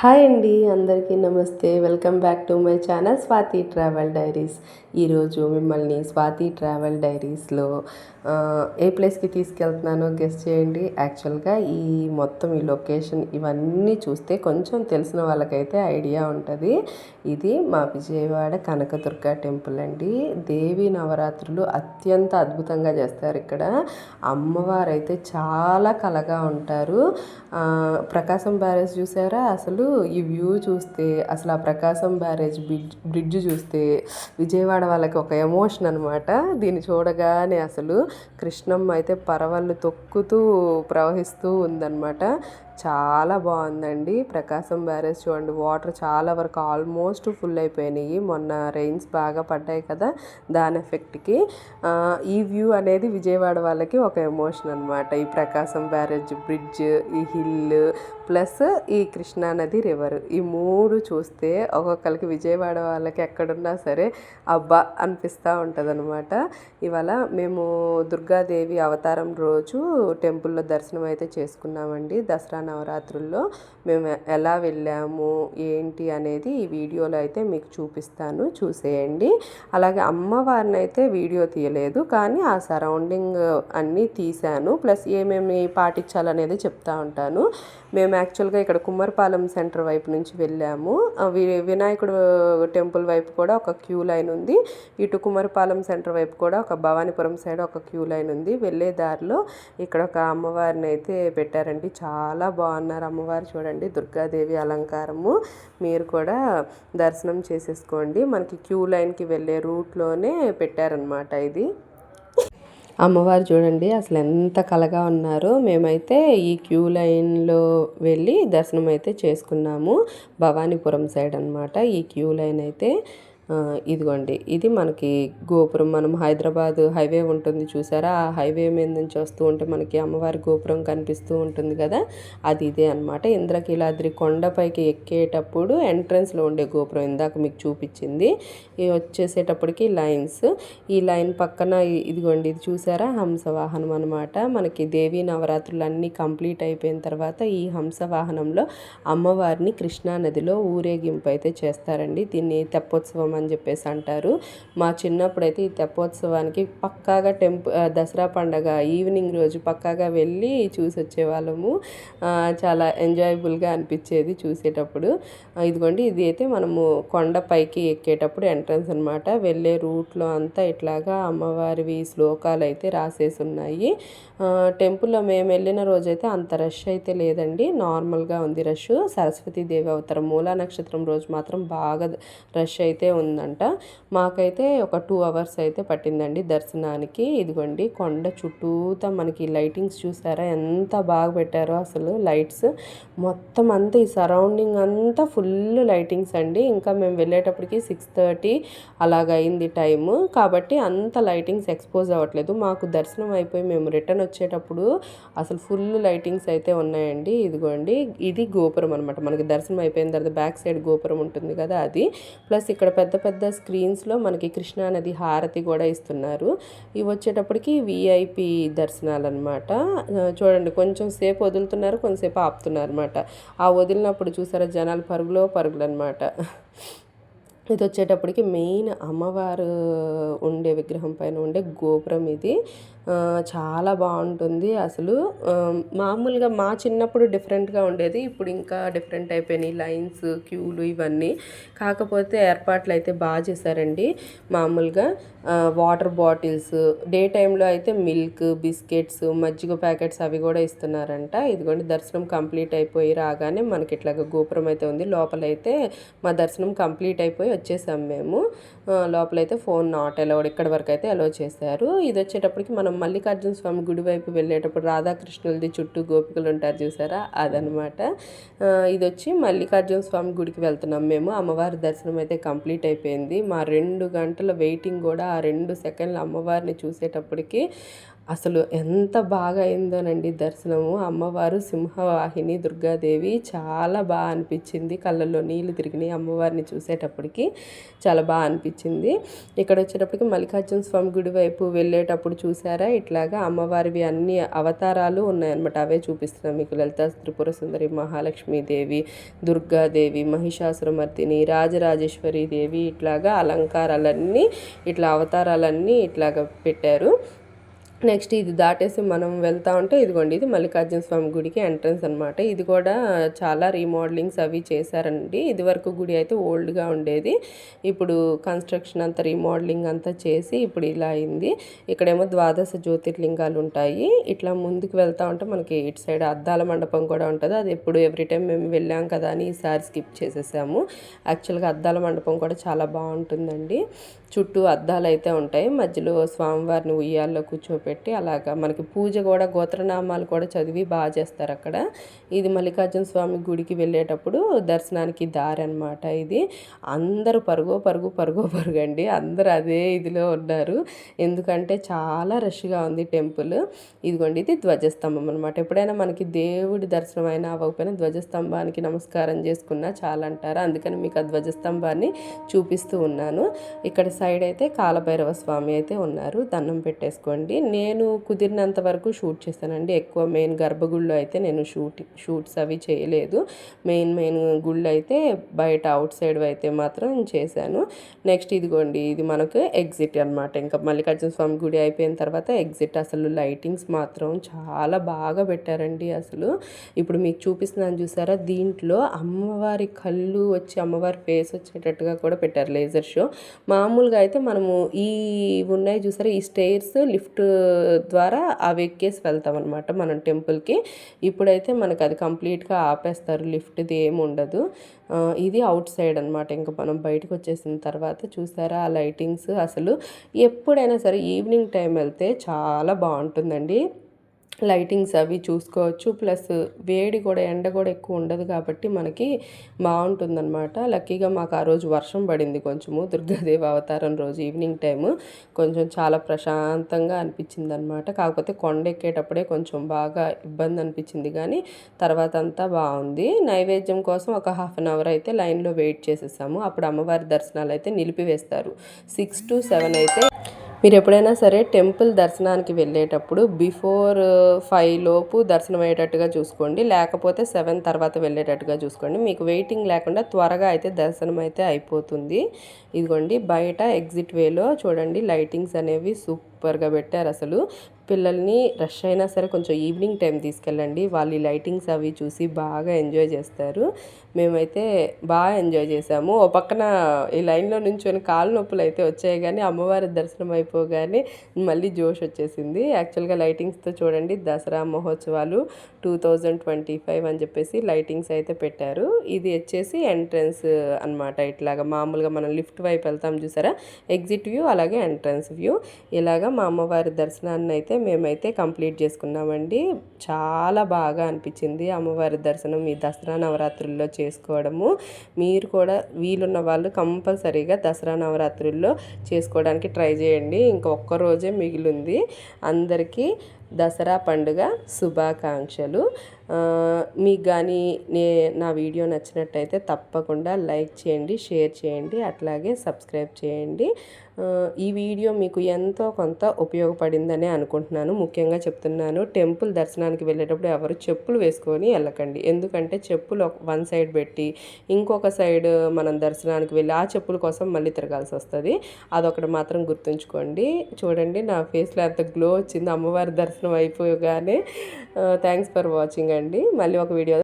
Hi అండి అందరికీ నమస్తే. Welcome back to my channel Swathi travel diaries. ఈరోజు మిమ్మల్ని స్వాతి ట్రావెల్ డైరీస్లో ఏ ప్లేస్కి తీసుకెళ్తున్నానో గెస్ట్ చేయండి. యాక్చువల్గా ఈ మొత్తం ఈ లొకేషన్ ఇవన్నీ చూస్తే కొంచెం తెలిసిన వాళ్ళకైతే ఐడియా ఉంటుంది. ఇది మా విజయవాడ కనకదుర్గ టెంపుల్ అండి. దేవి నవరాత్రులు అత్యంత అద్భుతంగా చేస్తారు ఇక్కడ. అమ్మవారు అయితే చాలా కలగా ఉంటారు. ప్రకాశం బ్యారేజ్ చూసారా? అసలు ఈ వ్యూ చూస్తే అసలు ఆ ప్రకాశం బ్యారేజ్ బ్రిడ్జ్ బ్రిడ్జ్ చూస్తే విజయవాడ వాళ్ళకి ఒక ఎమోషన్ అనమాట దీన్ని చూడగానే అసలు కృష్ణమ్మ అయితే పరవళ్ళు తొక్కుతూ ప్రవహిస్తూ ఉందన్నమాట. చాలా బాగుందండి. ప్రకాశం బ్యారేజ్ చూడండి వాటర్ చాలా వరకు ఆల్మోస్ట్ ఫుల్ అయిపోయినాయి. మొన్న రెయిన్స్ బాగా పడ్డాయి కదా దాని ఎఫెక్ట్కి ఈ వ్యూ అనేది విజయవాడ వాళ్ళకి ఒక ఎమోషన్ అనమాట ఈ ప్రకాశం బ్యారేజ్ బ్రిడ్జ్ ఈ హిల్ ప్లస్ ఈ కృష్ణానది రివర్ ఈ మూడు చూస్తే ఒక్కొక్కరికి విజయవాడ వాళ్ళకి ఎక్కడున్నా సరే అబ్బా అనిపిస్తూ ఉంటుంది అనమాట ఇవాళ మేము దుర్గాదేవి అవతారం రోజు టెంపుల్లో దర్శనం అయితే చేసుకున్నామండి. దసరా నవరాత్రుల్లో మేము ఎలా వెళ్ళాము ఏంటి అనేది ఈ వీడియోలో అయితే మీకు చూపిస్తాను. చూసేయండి. అలాగే అమ్మవారిని అయితే వీడియో తీయలేదు కానీ ఆ సరౌండింగ్ అన్నీ తీశాను. ప్లస్ ఏమేమి పాటించాలనేది చెప్తా ఉంటాను. మేము యాక్చువల్గా ఇక్కడ కుమ్మరపాలెం సెంటర్ వైపు నుంచి వెళ్ళాము. వి- వినాయకుడు టెంపుల్ వైపు కూడా ఒక క్యూ లైన్ ఉంది. ఇటు కుమ్మరపాలెం సెంటర్ వైపు కూడా ఒక భవానీపురం సైడ్ ఒక క్యూ లైన్ ఉంది. వెళ్ళే దారిలో ఇక్కడ ఒక అమ్మవారిని అయితే పెట్టారండి. చాలా బాగున్నారు అమ్మవారు చూడండి. దుర్గాదేవి అలంకారము. మీరు కూడా దర్శనం చేసేసుకోండి. మనకి క్యూ లైన్కి వెళ్ళే రూట్లోనే పెట్టారనమాట ఇది. అమ్మవారు చూడండి అసలు ఎంత కలగా ఉన్నారో. మేమైతే ఈ క్యూ లైన్లో వెళ్ళి దర్శనం అయితే చేసుకున్నాము. భవానీపురం సైడ్ అన్నమాట ఈ క్యూ లైన్ అయితే. ఇదిగోండి. ఇది మనకి గోపురం. మనం హైదరాబాద్ హైవే ఉంటుంది చూసారా? ఆ హైవే మీద నుంచి వస్తూ ఉంటే మనకి అమ్మవారి గోపురం కనిపిస్తూ ఉంటుంది కదా? అది ఇదే అనమాట ఇంద్రకీలాద్రి కొండపైకి ఎక్కేటప్పుడు ఎంట్రన్స్లో ఉండే గోపురం ఇందాక మీకు చూపించింది. వచ్చేసేటప్పటికి లైన్స్. ఈ లైన్ పక్కన ఇదిగోండి ఇది చూసారా? హంసవాహనం అనమాట మనకి దేవీ నవరాత్రులు అన్నీ కంప్లీట్ అయిపోయిన తర్వాత ఈ హంస వాహనంలో అమ్మవారిని కృష్ణా నదిలో ఊరేగింపు అయితే చేస్తారండి. దీన్ని తెప్పోత్సవం అని చెప్పేసి అంటారు. మా చిన్నప్పుడు అయితే ఈ తెప్పోత్సవానికి పక్కాగా టెంపు దసరా పండగ ఈవినింగ్ రోజు పక్కాగా వెళ్ళి చూసి వచ్చేవాళ్ళము. చాలా ఎంజాయబుల్గా అనిపించేది చూసేటప్పుడు. ఇదిగోండి ఇది అయితే మనము కొండపైకి ఎక్కేటప్పుడు ఎంట్రన్స్ అనమాట వెళ్ళే రూట్లో అంతా ఇట్లాగా అమ్మవారివి శ్లోకాలు అయితే రాసేసి ఉన్నాయి. టెంపుల్లో మేము వెళ్ళిన రోజైతే అంత రష్ అయితే లేదండి. నార్మల్గా ఉంది రష్. సరస్వతి దేవి అవతారం మూలా నక్షత్రం రోజు మాత్రం బాగా రష్ అయితే ఉంది. ఉందంట. మాకైతే ఒక టూ అవర్స్ అయితే పట్టిందండి దర్శనానికి. ఇదిగోండి కొండ చుట్టూతా మనకి లైటింగ్స్ చూసారా? ఎంత బాగా పెట్టారో అసలు లైట్స్. మొత్తం అంతా ఈ సరౌండింగ్ అంతా ఫుల్ లైటింగ్స్ అండి. ఇంకా మేము వెళ్ళేటప్పటికి సిక్స్ థర్టీ అలాగ అయింది టైము. కాబట్టి అంత లైటింగ్స్ ఎక్స్పోజ్ అవ్వట్లేదు. మాకు దర్శనం అయిపోయి మేము రిటర్న్ వచ్చేటప్పుడు అసలు ఫుల్ లైటింగ్స్ అయితే ఉన్నాయండి. ఇదిగోండి ఇది గోపురం అనమాట మనకి దర్శనం అయిపోయిన తర్వాత బ్యాక్ సైడ్ గోపురం ఉంటుంది కదా అది. ప్లస్ ఇక్కడ పెద్ద పెద్ద పెద్ద స్క్రీన్స్లో మనకి కృష్ణానది హారతి కూడా ఇస్తున్నారు. ఇవి వచ్చేటప్పటికి విఐపి దర్శనాలు అనమాట చూడండి కొంచెం సేపు వదులుతున్నారు కొంచెంసేపు ఆపుతున్నారు అనమాట ఆ వదిలినప్పుడు చూసారా జనాలు పరుగులో పరుగులు అనమాట ఇది వచ్చేటప్పటికి మెయిన్ అమ్మవారు ఉండే విగ్రహం పైన ఉండే గోపురం ఇది. చాలా బాగుంటుంది అసలు. మామూలుగా మా చిన్నప్పుడు డిఫరెంట్గా ఉండేది. ఇప్పుడు ఇంకా డిఫరెంట్ అయిపోయినాయి. లైన్స్ క్యూలు ఇవన్నీ. కాకపోతే ఏర్పాట్లు అయితే బాగా చేశారండి మామూలుగా. వాటర్ బాటిల్స్ డే టైంలో అయితే మిల్క్ బిస్కెట్స్ మజ్జిగ ప్యాకెట్స్ అవి కూడా ఇస్తున్నారంట. ఇదిగోండి దర్శనం కంప్లీట్ అయిపోయి రాగానే మనకి ఇట్లాగ గోపురం అయితే ఉంది. లోపలైతే మా దర్శనం కంప్లీట్ అయిపోయి వచ్చేసాం మేము. లోపలైతే ఫోన్ నాట్ అలౌడ్. ఇక్కడ వరకు అయితే అలౌ చేశారు. ఇది వచ్చేటప్పటికి మనం మల్లికార్జున స్వామి గుడి వైపు వెళ్ళేటప్పుడు రాధాకృష్ణులది చుట్టూ గోపికలు ఉంటారు చూసారా? అదనమాట ఇది వచ్చి మల్లికార్జున స్వామి గుడికి వెళ్తున్నాం మేము. అమ్మవారి దర్శనం అయితే కంప్లీట్ అయిపోయింది. మా రెండు గంటల వెయిటింగ్ కూడా ఆ రెండు సెకండ్ల అమ్మవారిని చూసేటప్పటికి అసలు ఎంత బాగా అయిందోనండి దర్శనము. అమ్మవారు సింహవాహిని దుర్గాదేవి చాలా బాగా అనిపించింది. కళ్ళల్లో నీళ్ళు తిరిగినాయి అమ్మవారిని చూసేటప్పటికి చాలా బాగా అనిపించింది. ఇక్కడ వచ్చేటప్పటికి మల్లికార్జున స్వామి గుడి వైపు వెళ్ళేటప్పుడు చూసారా? ఇట్లాగా అమ్మవారివి అన్ని అవతారాలు ఉన్నాయన్నమాట. అవే చూపిస్తున్నాం. మీకు లలిత త్రిపుర సుందరి మహాలక్ష్మీదేవి దుర్గాదేవి మహిషాసురమర్తిని రాజరాజేశ్వరి దేవి ఇట్లాగా అలంకారాలన్నీ ఇట్లా అవతారాలన్నీ ఇట్లాగా పెట్టారు. నెక్స్ట్ ఇది దాటేసి మనం వెళ్తా ఉంటే ఇదిగోండి ఇది మల్లికార్జున స్వామి గుడికి ఎంట్రన్స్ అనమాట ఇది కూడా చాలా రీమోడలింగ్స్ అవి చేశారండి. ఇది వరకు గుడి అయితే ఓల్డ్గా ఉండేది. ఇప్పుడు కన్స్ట్రక్షన్ అంతా రీమోడలింగ్ అంతా చేసి ఇప్పుడు ఇలా అయింది. ఇక్కడేమో ద్వాదశ జ్యోతిర్లింగాలు ఉంటాయి. ఇట్లా ముందుకు వెళ్తా ఉంటే మనకి ఇటు సైడ్ అద్దాల మండపం కూడా ఉంటుంది. అది ఎప్పుడు ఎవ్రీ టైం మేము వెళ్ళాం కదా అని ఈసారి స్కిప్ చేసేసాము. యాక్చువల్గా అద్దాల మండపం కూడా చాలా బాగుంటుందండి. చుట్టూ అద్దాలు అయితే ఉంటాయి. మధ్యలో స్వామివారిని ఉయ్యాల్లో కూర్చోపెట్టి పెట్టి అలాగా మనకి పూజ కూడా గోత్రనామాలు కూడా చదివి బాగా చేస్తారు అక్కడ. ఇది మల్లికార్జున స్వామి గుడికి వెళ్ళేటప్పుడు దర్శనానికి దారి అనమాట ఇది. అందరూ పరుగు పరుగు పరుగో పరుగు అండి అందరూ అదే ఇదిలో ఉన్నారు. ఎందుకంటే చాలా రష్గా ఉంది టెంపుల్. ఇదిగోండి ఇది ధ్వజస్తంభం అనమాట ఎప్పుడైనా మనకి దేవుడి దర్శనం అయినా అవ్వకపోయినా ధ్వజస్తంభానికి నమస్కారం చేసుకున్నా చాలా అంటారు అందుకని మీకు ఆ ధ్వజస్తంభాన్ని చూపిస్తూ ఉన్నాను. ఇక్కడ సైడ్ అయితే కాలభైరవ స్వామి అయితే ఉన్నారు. దండం పెట్టేసుకోండి. నేను కుదిరినంత వరకు షూట్ చేస్తానండి. ఎక్కువ మెయిన్ గర్భగుళ్ళు అయితే నేను షూట్ షూట్స్ అవి చేయలేదు. మెయిన్ మెయిన్ గుళ్ళు అయితే బయట అవుట్ సైడ్ అయితే మాత్రం చేశాను. నెక్స్ట్ ఇదిగోండి ఇది మనకు ఎగ్జిట్ అనమాట ఇంకా మల్లికార్జున స్వామి గుడి అయిపోయిన తర్వాత ఎగ్జిట్. అసలు లైటింగ్స్ మాత్రం చాలా బాగా పెట్టారండి అసలు. ఇప్పుడు మీకు చూపిస్తున్నాను చూసారా? దీంట్లో అమ్మవారి కళ్ళు వచ్చి అమ్మవారి ఫేస్ వచ్చేటట్టుగా కూడా పెట్టారు లేజర్ షో. మామూలుగా అయితే మనము ఈ ఉన్నాయి చూసారా? ఈ స్టేర్స్ లిఫ్ట్ ద్వారా అవి ఎక్కేసి వెళ్తాం అనమాట మనం టెంపుల్కి. ఇప్పుడైతే మనకు అది కంప్లీట్గా ఆపేస్తారు లిఫ్ట్ది ఏమి ఉండదు. ఇది అవుట్ సైడ్ అనమాట ఇంకా మనం బయటకు వచ్చేసిన తర్వాత చూసారా ఆ లైటింగ్స్ అసలు. ఎప్పుడైనా సరే ఈవినింగ్ టైం వెళ్తే చాలా బాగుంటుందండి. లైటింగ్స్ అవి చూసుకోవచ్చు. ప్లస్ వేడి కూడా ఎండ కూడా ఎక్కువ ఉండదు కాబట్టి మనకి బాగుంటుందన్నమాట. లక్కీగా మాకు ఆ రోజు వర్షం పడింది కొంచెము. దుర్గాదేవి అవతారం రోజు ఈవినింగ్ టైము. కొంచెం చాలా ప్రశాంతంగా అనిపించింది అనమాట కాకపోతే కొండ ఎక్కేటప్పుడే కొంచెం బాగా ఇబ్బంది అనిపించింది కానీ తర్వాత అంతా బాగుంది. నైవేద్యం కోసం ఒక హాఫ్ అన్ అవర్ అయితే లైన్లో వెయిట్ చేసేసాము. అప్పుడు అమ్మవారి దర్శనాలు అయితే నిలిపివేస్తారు. సిక్స్ టు సెవెన్ అయితే మీరు ఎప్పుడైనా సరే టెంపుల్ దర్శనానికి వెళ్ళేటప్పుడు బిఫోర్ ఫైవ్ లోపు దర్శనం అయ్యేటట్టుగా చూసుకోండి. లేకపోతే సెవెన్ తర్వాత వెళ్ళేటట్టుగా చూసుకోండి. మీకు వెయిటింగ్ లేకుండా త్వరగా అయితే దర్శనం అయితే అయిపోతుంది. ఇదిగోండి బయట ఎగ్జిట్ వేలో చూడండి లైటింగ్స్ అనేవి సూపర్గా పెట్టారు అసలు. పిల్లల్ని రష్ అయినా సరే కొంచెం ఈవినింగ్ టైం తీసుకెళ్ళండి. వాళ్ళు లైటింగ్స్ అవి చూసి బాగా ఎంజాయ్ చేస్తారు. మేమైతే బాగా ఎంజాయ్ చేసాము. ఓ పక్కన ఈ లైన్లో నుంచొని కాలు నొప్పులు అయితే వచ్చాయి కానీ అమ్మవారి దర్శనం అయిపోగానే మళ్ళీ జోష్ వచ్చేసింది. యాక్చువల్గా లైటింగ్స్తో చూడండి దసరా మహోత్సవాలు టూ థౌజండ్ ట్వంటీ ఫైవ్ అని చెప్పేసి లైటింగ్స్ అయితే పెట్టారు. ఇది వచ్చేసి ఎంట్రన్స్ అనమాట ఇట్లాగా. మామూలుగా మనం లిఫ్ట్ వైపు వెళ్తాం చూసారా? ఎగ్జిట్ వ్యూ అలాగే ఎంట్రన్స్ వ్యూ. ఇలాగా మా అమ్మవారి దర్శనాన్ని అయితే మేమైతే కంప్లీట్ చేసుకున్నామండి. చాలా బాగా అనిపించింది అమ్మవారి దర్శనం ఈ దసరా నవరాత్రుల్లో చేసుకోవడము. మీరు కూడా వీలున్న వాళ్ళు కంపల్సరీగా దసరా నవరాత్రుల్లో చేసుకోవడానికి ట్రై చేయండి. ఇంకొక రోజే మిగిలింది. అందరికీ దసరా పండుగ శుభాకాంక్షలు. మీకు కానీ నే నా వీడియో నచ్చినట్టయితే తప్పకుండా లైక్ చేయండి షేర్ చేయండి అట్లాగే సబ్స్క్రైబ్ చేయండి. ఈ వీడియో మీకు ఎంతో కొంత ఉపయోగపడిందని అనుకుంటున్నాను. ముఖ్యంగా చెప్తున్నాను టెంపుల్ దర్శనానికి వెళ్ళేటప్పుడు ఎవరు చెప్పులు వేసుకొని వెళ్ళకండి. ఎందుకంటే చెప్పులు వన్ సైడ్ పెట్టి ఇంకొక సైడ్ మనం దర్శనానికి వెళ్ళి ఆ చెప్పుల కోసం మళ్ళీ తిరగాల్సి వస్తుంది. అదొకటి మాత్రం గుర్తుంచుకోండి. చూడండి నా ఫేస్లో ఎంత గ్లో వచ్చింది అమ్మవారి దర్శనం అయిపోగానే. థ్యాంక్స్ ఫర్ వాచింగ్ అండి. మళ్ళీ ఒక వీడియో